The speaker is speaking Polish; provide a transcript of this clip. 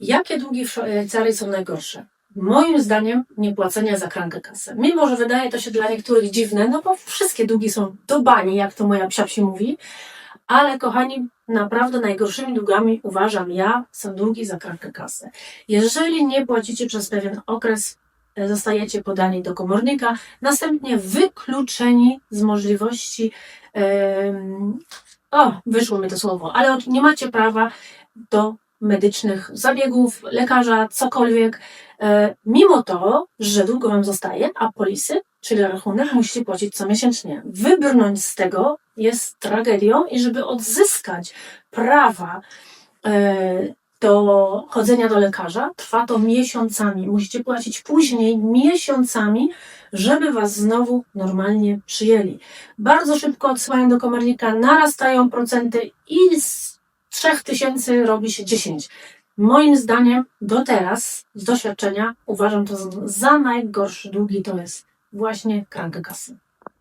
Jakie długi w Szwajcarii są najgorsze? Moim zdaniem niepłacenie za krankę kasę. Mimo, że wydaje to się dla niektórych dziwne, no bo wszystkie długi są do bani, jak to moja psiapsi mówi, ale kochani, naprawdę najgorszymi długami uważam ja są długi za krankę kasę. Jeżeli nie płacicie przez pewien okres, e, zostajecie podani do komornika, następnie wykluczeni z możliwości, em, o, wyszło mi to słowo, ale nie macie prawa do medycznych zabiegów, lekarza, cokolwiek, e, mimo to, że długo wam zostaje, a polisy, czyli rachunek, musicie płacić comiesięcznie. Wybrnąć z tego jest tragedią i żeby odzyskać prawa e, do chodzenia do lekarza, trwa to miesiącami. Musicie płacić później miesiącami, żeby was znowu normalnie przyjęli. Bardzo szybko odsyłają do komornika, narastają procenty i z 3000 robi się 10. Moim zdaniem do teraz, z doświadczenia, uważam to za- najgorszy długi to jest właśnie krankę kasy.